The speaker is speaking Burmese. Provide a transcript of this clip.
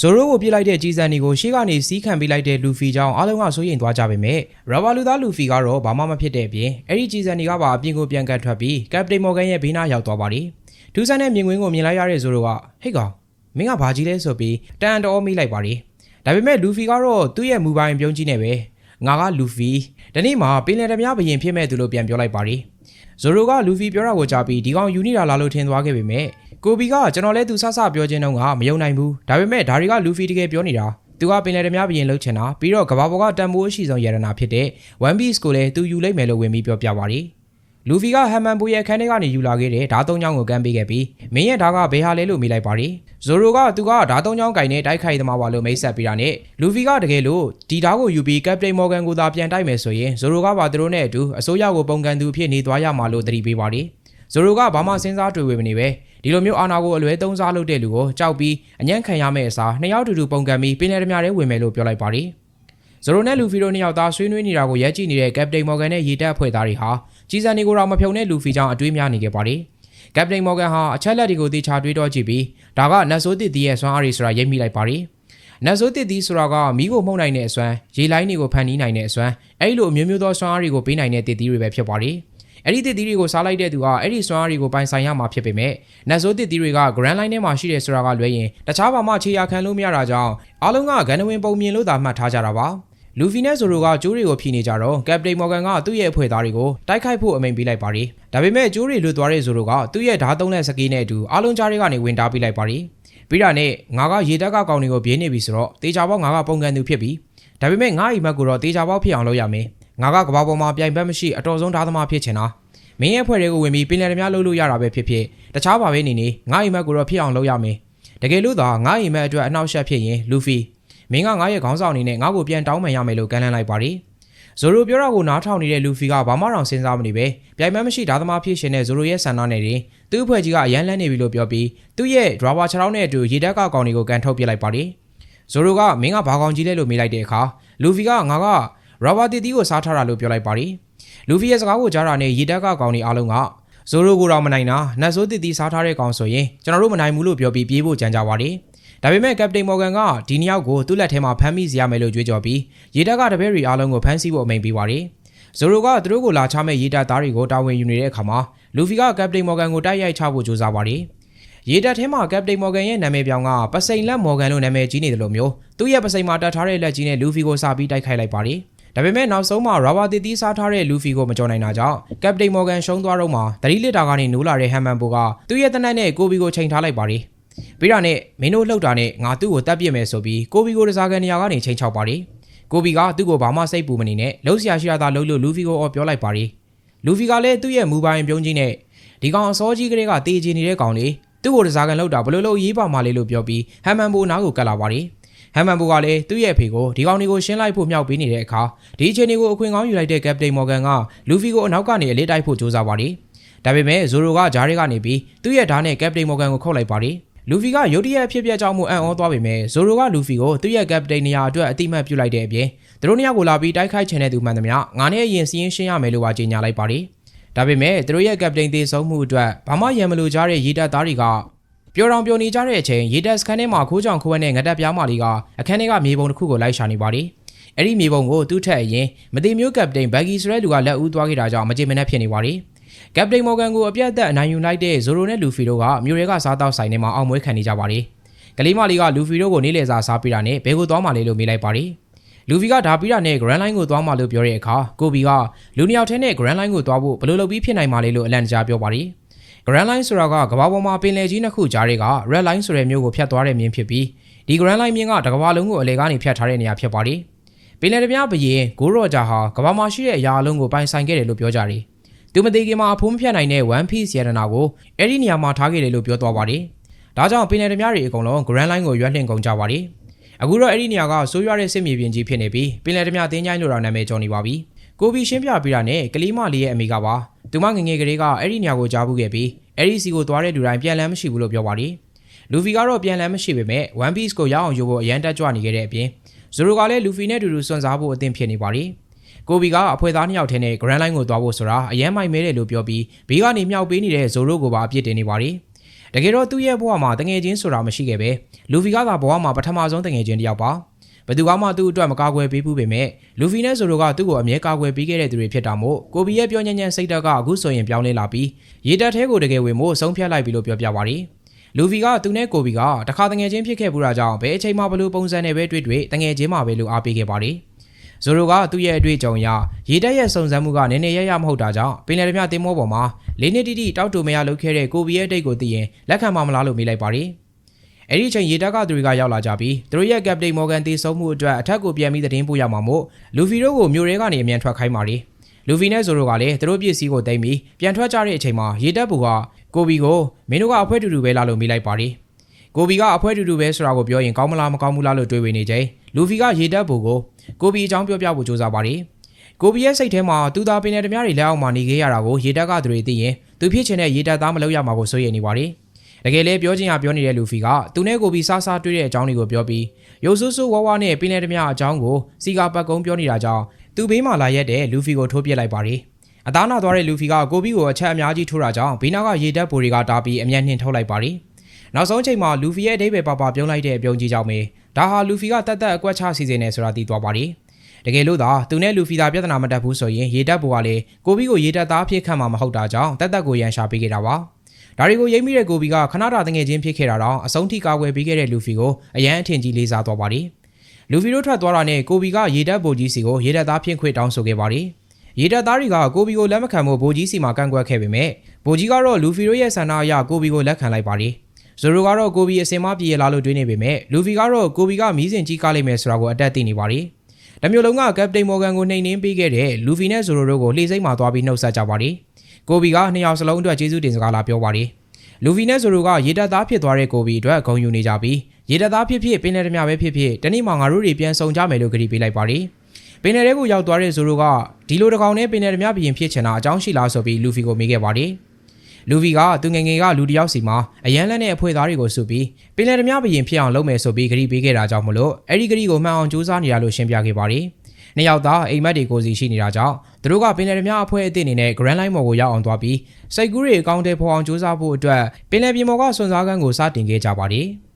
ဇိုရိုကိုပြစ်လိုက်တဲ့ကြီးစံဒီကိုရှေ့ကနေစီးခံပေးလိုက်တဲ့လူဖီကြောင့်အားလုံးကစိုးရိမ်သွားကြပေမဲ့ရဘာလူသားလူဖီကတော့ဘာမှမဖြစ်တဲ့အပြင်အဲ့ဒီကြီးစံဒီကပါအပြင်ကိုပြန်ကတ်ထွက်ပြီးကပတိန်မော်ဂန်ရဲ့ဘေးနားရောက်သွားပါတယ်။ထူးဆန်းတဲ့မြင်ကွင်းကိုမြင်လိုက်ရတဲ့ဇိုရိုကဟိတ်ကောင်မင်းကဘာကြီးလဲဆိုပြီးတန်တော်မိလိုက်ပါတယ်။ဒါပေမဲ့လူဖီကတော့သူ့ရဲ့မူပိုင်ပြုံးကြီးနဲ့ပဲငါကလူဖီဒီနေ့မှပင်လယ်ဓမြဘရင်ဖြစ်မဲ့သူလို့ပြန်ပြောလိုက်ပါတယ်။ဇိုရိုကလူဖီပြောတာကိုကြားပြီးဒီကောင်ယူနီတာလာလို့ထင်သွားခဲ့ပေမဲ့ ကိုဘီကကျွန်တော်လဲသူဆဆပြောချင်းတော့ကမယုံနိုင်ဘူးဒါပေမဲ့ဒါတွေကလူဖီတကယ်ပြောနေတာသူကပင်လယ်ဓမြဘရင်လှုပ်ချင်တာပြီးတော့ကဘာပေါ်ကတန်ဖိုးအရှိဆုံးရတနာဖြစ်တဲ့ One Piece ကိုလည်းသူယူလိုက်မယ်လို့ဝင်ပြီးပြောပြပါတယ်လူဖီကဟမ်မန်ဘူရဲ့အခန်းထဲကနေယူလာခဲ့တဲ့ဓာတ်သုံးချောင်းကိုကမ်းပေးခဲ့ပြီးမင်းရဲ့ဓာတ်ကဘယ်ဟာလဲလို့မေးလိုက်ပါတယ်ဇိုရိုကသူကဓာတ်သုံးချောင်းကင်နဲ့တိုက်ခိုက်သမားပါလို့မိတ်ဆက်ပြီးတာနဲ့လူဖီကတကယ်လို့ဒီဓာတ်ကိုယူပြီးကပတိန်မော်ဂန်ကိုသာပြန်တိုက်မယ်ဆိုရင်ဇိုရိုကပါသူတို့နဲ့အတူအစိုးရကိုပုံကန်သူအဖြစ်နေသွားရမှာလို့သတိပေးပါတယ် ဇိုရိုကဘာမှစဉ်းစားတွေ့ဝေမနေပဲဒီလိုမျိုးအာနာကိုအလွဲသုံးစားလုပ်တဲ့လူကိုကြောက်ပြီးအညံ့ခံရမယ့်အစားနှစ်ယောက်တူတူပုံကန်ပြီးပင်လယ်ဓမြထဲဝင်မယ်လို့ပြောလိုက်ပါတယ်ဇိုရိုနဲ့လူဖီတို့နှစ်ယောက်သားဆွေးနွေးနေတာကိုရက်ကြည့်နေတဲ့ကပတိန်မော်ဂန်နဲ့ရေတပ်အဖွဲ့သားတွေဟာကြီးစံနေကိုတော့မဖြုံတဲ့လူဖီကြောင့်အတွေးများနေခဲ့ပါတယ်ကပတိန်မော်ဂန်ဟာအချက်လက်တွေကိုသေချာတွေးတော့ကြည့်ပြီးဒါကနတ်ဆိုးတစ်တီရဲ့ဆွမ်းအားတွေဆိုတာရိပ်မိလိုက်ပါတယ်နတ်ဆိုးတစ်တီဆိုတာကမိကိုမှုန်နိုင်တဲ့အစွမ်းရေလိုင်းတွေကိုဖန်တီးနိုင်တဲ့အစွမ်းအဲ့လိုအမျိုးမျိုးသောဆွမ်းအားတွေကိုပေးနိုင်တဲ့တစ်တီတွေပဲဖြစ်ပါတယ် အဲ့ဒီတစ်တီတွေကိုစားလိုက်တဲ့သူကအဲ့ဒီစွမ်းအားတွေကိုပိုင်ဆိုင်ရမှာဖြစ်ပေမဲ့နတ်ဆိုးတစ်တီတွေက Grand Line ထဲမှာရှိတယ်ဆိုတာကလွဲရင်တခြားဘာမှခြေရာခံလို့မရတာကြောင့်အားလုံးကဂန်နဝင်ပုံမြင်လို့သာမှတ်ထားကြတာပါလူဖီနဲ့ဇိုရိုကကျိုးတွေကိုဖြီနေကြတော့ကပတိန်မော်ဂန်ကသူ့ရဲ့အဖွဲ့သားတွေကိုတိုက်ခိုက်ဖို့အမိန့်ပေးလိုက်ပါတယ်။ဒါပေမဲ့ကျိုးတွေလွတ်သွားတဲ့ဇိုရိုကသူ့ရဲ့ဓာတ်သုံးလက်စကီးနဲ့အတူအားလုံးကြားတွေကနေဝင်တားပေးလိုက်ပါတယ်။ပြီးတာနဲ့ငါကရေတက်ကကောင်တွေကိုပြင်းနေပြီဆိုတော့တေချာပေါက်ငါကပုံကန်သူဖြစ်ပြီ။ဒါပေမဲ့ငါအိမ်မက်ကိုတော့တေချာပေါက်ဖြစ်အောင်လုပ်ရမယ်။ ငါကကဘာပေါ်မှာပြိုင်ဘက်မရှိအတော်ဆုံးဓာတ်သမားဖြစ်ချင်တာ။မင်းရဲ့အဖွဲ့တွေကိုဝင်ပြီးပင်လယ်ဓမြလုပ်လို့ရတာပဲဖြစ်ဖြစ်တခြားပါပဲနေနေငါအိမ်မက်ကိုတော့ဖြစ်အောင်လုပ်ရမယ်။တကယ်လို့သာငါအိမ်မက်အတွက်အနှောက်အယှက်ဖြစ်ရင်လူဖီမင်းကငါရဲ့ခေါင်းဆောင်အနေနဲ့ငါ့ကိုပြန်တောင်းပန်ရမယ်လို့ကမ်းလှမ်းလိုက်ပါတယ်။ဇိုရိုပြောတာကိုနားထောင်နေတဲ့လူဖီကဘာမှတော့စဉ်းစားမနေပဲပြိုင်မမရှိဓာသမားဖြစ်ရှင်တဲ့ဇိုရိုရဲ့ဆန္ဒနဲ့တင်သူ့အဖွဲ့ကြီးကအရန်လန်းနေပြီလို့ပြောပြီးသူ့ရဲ့ဒရာဘာခြေထောက်နဲ့အတူရေတက်ကကောင်တွေကိုကန်ထုတ်ပစ်လိုက်ပါတယ်။ဇိုရိုကမင်းကဘာကောင်ကြီးလဲလို့မေးလိုက်တဲ့အခါလူဖီကငါက ရာဘာတီတီကိုစားထားတာလို့ပြောလိုက်ပါတယ်။လူဖီရဲ့စကားကိုကြားတာနဲ့ရေတက်ကကောင်တွေအားလုံးကဇိုရိုကိုတော့မနိုင်တာနတ်ဆိုးတီတီစားထားတဲ့ကောင်ဆိုရင်ကျွန်တော်တို့မနိုင်ဘူးလို့ပြောပြီးပြေးဖို့ကြံကြပါတယ်။ဒါပေမဲ့ကပတိန်မော်ဂန်ကဒီနှစ်ယောက်ကိုသူ့လက်ထဲမှာဖမ်းမိစေရမယ်လို့ကြွေးကြော်ပြီးရေတပ်ကတပည့်တွေအားလုံးကိုဖမ်းဆီးဖို့အမိန့်ပေးပါတယ်။ဇိုရိုကသူတို့ကိုလာချမဲ့ရေတပ်သားတွေကိုတာဝန်ယူနေတဲ့အခါမှာလူဖီကကပတိန်မော်ဂန်ကိုတိုက်ရိုက်ချဖို့ကြိုးစားပါတယ်။ရေတပ်ထဲမှာကပတိန်မော်ဂန်ရဲ့နာမည်ပြောင်းကပစိန်လက်မော်ဂန်လို့နာမည်ကြီးနေတယ်လို့မျိုးသူ့ရဲ့ပစိန်မှာတက်ထားတဲ့လက်ကြီးနဲ့လူဖီကိုစာပြီးတိုက်ခိုက်လိုက်ပါတယ်။ ဒါပေမဲ့နောက်ဆုံးမှာရာဘာတီတီစားထားတဲ့လူဖီကိုမကြော်နိုင်တာကြောင့်ကပတိန်မော်ဂန်ရှုံးသွားတော့မှတတိလစ်တာကနေနိုးလာတဲ့ဟမ်မန်ဘိုကသူ့ရဲ့တနက်နဲ့ကိုဘီကိုချိန်ထားလိုက်ပါတယ်။ပြီးတာနဲ့မင်းတို့လှုပ်တာနဲ့ငါသူ့ကိုတပ်ပြစ်မယ်ဆိုပြီးကိုဘီကိုတစားကန်နေရာကနေချိန်ချောက်ပါတယ်။ကိုဘီကသူ့ကိုဘာမှစိတ်ပူမနေနဲ့လှုပ်ရှားရှိရတာလှုပ်လို့လူဖီကိုအော်ပြောလိုက်ပါတယ်။လူဖီကလည်းသူ့ရဲ့မူပိုင်ပြုံးကြီးနဲ့ဒီကောင်အစောကြီးကလေးကတေးချင်နေတဲ့ကောင်လေးသူ့ကိုတစားကန်လှုပ်တာဘလို့လို့ရေးပါမှလေးလို့ပြောပြီးဟမ်မန်ဘိုနားကိုကတ်လာပါတယ်။ ဟမ်မန်ဘိုကလည်းသူ့ရဲ့အဖေကိုဒီကောင်တွေကိုရှင်းလိုက်ဖို့မြောက်ပေးနေတဲ့အခါဒီအချိန်တွေကိုအခွင့်ကောင်းယူလိုက်တဲ့ကပတိန်မော်ဂန်ကလူဖီကိုအနောက်ကနေအလေးတိုက်ဖို့ကြိုးစားပါတယ်။ဒါပေမဲ့ဇိုရိုကဂျားတွေကနေပြီးသူ့ရဲ့ဓာတ်နဲ့ကပတိန်မော်ဂန်ကိုခုတ်လိုက်ပါတယ်။လူဖီကရုတ်တရက်ဖြစ်ပြကြောင်းမှုအံ့ဩသွားပေမဲ့ဇိုရိုကလူဖီကိုသူ့ရဲ့ကပတိန်နေရာအတွက်အတိမတ်ပြုလိုက်တဲ့အပြင်သူတို့နှစ်ယောက်ကိုလာပြီးတိုက်ခိုက်ချင်တဲ့သူမှန်သမျှငါနဲ့အရင်စီးရင်ရှင်းရမယ်လို့ပါကြေညာလိုက်ပါတယ်။ဒါပေမဲ့သူတို့ရဲ့ကပတိန်သေးဆုံးမှုအတွက်ဘာမှရံမလို့ကြားတဲ့ရေတပ်သားတွေက ပျော်တော်ပျော်နေကြတဲ့အချိန်ရေတပ်စခန်းထဲမှာခိုးကြောင်ခိုးဝဲနဲ့ငတက်ပြားမာလီကအခန်းထဲကမြေပုံတစ်ခုကိုလိုက်ရှာနေပါတယ်။အဲ့ဒီမြေပုံကိုသူ့ထက်အရင်မတိမျိုးကပတိန်ဘက်ဂီဆိုတဲ့လူကလက်ဦးသွားခဲ့တာကြောင့်မကြေမနက်ဖြစ်နေပါတယ်။ကပတိန်မော်ဂန်ကိုအပြတ်အသတ်အနိုင်ယူလိုက်တဲ့ဇိုရိုနဲ့လူဖီတို့ကမြို့ရဲကစားတောက်ဆိုင်ထဲမှာအောင်ပွဲခံနေကြပါတယ်။ကလေးမလေးကလူဖီတို့ကိုနေ့လည်စာစားပြတာနဲ့ဘဲကိုသွားမှလေလို့မေးလိုက်ပါတယ်။လူဖီကဒါပြတာနဲ့ Grand Line ကိုသွားမှလို့ပြောတဲ့အခါကိုဘီကလူနှစ်ယောက်ထဲနဲ့ Grand Line ကိုသွားဖို့ဘယ်လိုလုပ်ပြီးဖြစ်နိုင်မှလဲလို့အလန့်တကြားပြောပါတယ်။ Grand Line ဆိုတာကကမ္ဘာပေါ်မှာပင်လယ်ကြီးနှစ်ခုကြားတွေက Red Line ဆိုတဲ့မြို့ကိုဖြတ်သွားတဲ့မြင်းဖြစ်ပြီးဒီ Grand Line မြင်းကတကမ္ဘာလုံးကိုအလဲကနေဖြတ်ထားတဲ့နေရာဖြစ်ပါတယ်။ပင်လယ်ဓမြဘရင်ဂိုးရော်ဂျာဟာကမ္ဘာမှာရှိတဲ့အရာအလုံးကိုပိုင်ဆိုင်ခဲ့တယ်လို့ပြောကြတယ်။သူမသေးခင်မှာအဖိုးမဖြတ်နိုင်တဲ့ One Piece ရတနာကိုအဲ့ဒီနေရာမှာထားခဲ့တယ်လို့ပြောသွားပါတယ်။ဒါကြောင့်ပင်လယ်ဓမြတွေအကုန်လုံး Grand Line ကိုရွက်လှင့်ကုန်ကြပါတယ်။အခုတော့အဲ့ဒီနေရာကဆိုးရွားတဲ့စစ်မြေပြင်ကြီးဖြစ်နေပြီးပင်လယ်ဓမြတင်းချိုင်းလိုတော့နာမည်ကျော်နေပါပြီ။ ကိုဘီရှင်းပြပြတာနဲ့ကလေးမလေးရဲ့အမိကပါသူမငငယ်ကလေးကအဲ့ဒီနေရာကိုကြားဘူးခဲ့ပြီးအဲ့ဒီစီကိုသွားတဲ့လူတိုင်းပြန်လန်းမရှိဘူးလို့ပြောပါတယ်။လူဖီကတော့ပြန်လန်းမရှိပေမဲ့ One Piece ကိုရအောင်ယူဖို့အရန်တက်ကြွနေခဲ့တဲ့အပြင်ဇိုရိုကလည်းလူဖီနဲ့အတူတူစွန့်စားဖို့အသင့်ဖြစ်နေပါတယ်။ကိုဘီကအဖွဲသားနှစ်ယောက်ထဲနဲ့ Grand Line ကိုသွားဖို့ဆိုတာအရန်မိုက်မဲတယ်လို့ပြောပြီးဘေးကနေမြောက်ပေးနေတဲ့ဇိုရိုကိုပါအပြစ်တင်နေပါတယ်။တကယ်တော့သူ့ရဲ့ဘဝမှာတငယ်ချင်းဆိုတာမရှိခဲ့ပဲလူဖီကသာဘဝမှာပထမဆုံးတငယ်ချင်းတစ်ယောက်ပါ ဘယ်သူကမှသူ့အတွက်မကာကွယ်ပေးဘူးပေမဲ့လူဖီနဲ့ဆိုတော့ကသူ့ကိုအမြဲကာကွယ်ပေးခဲ့တဲ့သူတွေဖြစ်တာမို့ကိုဘီရဲ့ပြောညံ့ညံ့စိတ်ဓာတ်ကအခုဆိုရင်ပြောင်းလဲလာပြီးရေတက်သေးကိုတကယ်ဝင်မို့ဆုံးဖြတ်လိုက်ပြီလို့ပြောပြပါရီလူဖီကသူနဲ့ကိုဘီကတခါတငယ်ချင်းဖြစ်ခဲ့ဘူးတာကြောင့်ဘယ်အချိန်မှဘလို့ပုံစံနဲ့ပဲတွေ့တွေ့တငယ်ချင်းမှာပဲလို့အားပေးခဲ့ပါရီဇိုရိုကသူ့ရဲ့အတွေ့အကြုံအရရေတက်ရဲ့စုံစမ်းမှုကနည်းနည်းရရမဟုတ်တာကြောင့်ပင်လယ်ဓမြတင်မောပေါ်မှာလေးနှစ်တိတိတောက်တူမရလုပ်ခဲ့တဲ့ကိုဘီရဲ့အတိတ်ကိုသိရင်လက်ခံမှာမလားလို့မေးလိုက်ပါရီ အဲ့ဒီအချိန်ရေတက်ကသူတွေကရောက်လာကြပြီးသူတို့ရဲ့ကပတိန်မော်ဂန်တည်ဆုံးမှုအတွက်အထက်ကိုပြန်ပြီးသတင်းပို့ရမှာမို့လူဖီတို့ကိုမြို့ရဲကနေအမြန်ထွက်ခိုင်းပါရီလူဖီနဲ့ဇိုရိုကလည်းသူတို့ပစ္စည်းကိုတိမ့်ပြီးပြန်ထွက်ကြတဲ့အချိန်မှာရေတက်ဘူကကိုဘီကိုမင်းတို့ကအဖွဲတူတူပဲလာလို့မေးလိုက်ပါရီကိုဘီကအဖွဲတူတူပဲဆိုတာကိုပြောရင်ကောင်းမလားမကောင်းဘူးလားလို့တွေးဝေနေချိန်လူဖီကရေတက်ဘူကိုကိုဘီအကြောင်းပြောပြဖို့ကြိုးစားပါရီကိုဘီရဲ့စိတ်ထဲမှာသူသာပင်တဲ့ဓမြတွေလက်အောက်မှာနေခဲ့ရတာကိုရေတက်ကသူတွေသိရင်သူဖြစ်ချင်တဲ့ရေတက်သားမလုပ်ရမှာကိုစိုးရိမ်နေပါရီ တကယ်လဲပြောချင်ရပြောနေတဲ့လူဖီကသူနဲ့ကိုဘီစားစားတွေ့တဲ့အကြောင်းတွေကိုပြောပြီးရုပ်ဆူဆူဝါးဝါနဲ့ပင်တဲ့ဓမြအကြောင်းကိုစီကာပတ်ကုံပြောနေတာကြောင့်သူဘေးမှာလာရက်တဲ့လူဖီကိုထိုးပြစ်လိုက်ပါရီအသားနာသွားတဲ့လူဖီကကိုဘီကိုအချက်အများကြီးထိုးတာကြောင့်ဘေးနာကရေတက်ပူတွေကတားပြီးအမြန်နှင်ထုတ်လိုက်ပါရီနောက်ဆုံးချိန်မှာလူဖီရဲ့အဓိပ္ပာယ်ပါပါပြုံးလိုက်တဲ့အပြုံးကြီးကြောင့်ပဲဒါဟာလူဖီကတတ်တတ်အကွက်ချစီစဉ်နေဆိုတာသိသွားပါရီတကယ်လို့သာသူနဲ့လူဖီသာပြဿနာမတက်ဘူးဆိုရင်ရေတက်ပူကလည်းကိုဘီကိုရေတက်သားဖြစ်ခံမှာမဟုတ်တာကြောင့်တတ်တတ်ကိုရန်ရှာပေးခဲ့တာပါ ဒါတွေကိုရိပ်မိတဲ့ကိုဘီကခဏတာတငယ်ချင်းဖြစ်ခဲ့တာတော့အဆုံးထိကာကွယ်ပေးခဲ့တဲ့လူဖီကိုအရန်အထင်ကြီးလေးစားသွားပါရီလူဖီတို့ထွက်သွားတာနဲ့ကိုဘီကရေတက်ပိုကြီးစီကိုရေတက်သားဖြစ်ခွင့်တောင်းဆိုခဲ့ပါရီရေတက်သားတွေကကိုဘီကိုလက်မခံဖို့ဘိုကြီးစီမှာကန့်ကွက်ခဲ့ပေမဲ့ဘိုကြီးကတော့လူဖီတို့ရဲ့ဆန္ဒအရကိုဘီကိုလက်ခံလိုက်ပါရီဇိုရိုကတော့ကိုဘီအစင်မပြေရလာလို့တွေးနေပေမဲ့လူဖီကတော့ကိုဘီကမီးစင်ကြီးကားလိုက်မယ်ဆိုတာကိုအတက်သိနေပါရီတမျိုးလုံးကကပတိန်မော်ဂန်ကိုနှိမ်နှင်းပေးခဲ့တဲ့လူဖီနဲ့ဇိုရိုတို့ကိုလှေစိတ်မှာသွားပြီးနှုတ်ဆက်ကြပါရီ ကိုဘီကနှစ်ယောက်စလုံးအတွက်ကျေးဇူးတင်စကားလာပြောပါရီလူဖီနဲ့ဇိုရိုကရေတက်သားဖြစ်သွားတဲ့ကိုဘီအတွက်ဂုဏ်ယူနေကြပြီးရေတက်သားဖြစ်ဖြစ်ပင်လယ်ဓမြပဲဖြစ်ဖြစ်တနေ့မှငါတို့တွေပြန်ဆောင်ကြမယ်လို့ကြေပေးလိုက်ပါရီပင်လယ်ထဲကိုရောက်သွားတဲ့ဇိုရိုကဒီလိုတကောင်နဲ့ပင်လယ်ဓမြပြင်ဖြစ်ချင်တာအကြောင်းရှိလားဆိုပြီးလူဖီကိုမေးခဲ့ပါရီလူဗီကသူငယ်ငယ်ကလူတစ်ယောက်စီမှာအရန်လက်နဲ့အဖွဲသားတွေကိုစုပြီးပင်လယ်ဓမြဘရင်ဖြစ်အောင်လုပ်မယ်ဆိုပြီးဂရီပေးခဲ့တာကြောင့်မလို့အဲ့ဒီဂရီကိုမှန်အောင်ကြိုးစားနေရလို့ရှင်းပြခဲ့ပါရီ နှစ်ယောက်သားအိမ်မက်တွေကိုစီရှိနေတာကြောင့်သူတို့ကပင်လယ်ဓမြအဖွဲအသစ်အနေနဲ့ Grand Line မော်ကိုရောက်အောင်သွားပြီးစိတ်ကူးတွေအကောင့်တွေဖော်အောင်ကြိုးစားဖို့အတွက်ပင်လယ်ပြင်မော်ကစွန်စားကန်းကိုစတင်ခဲ့ကြပါရီ။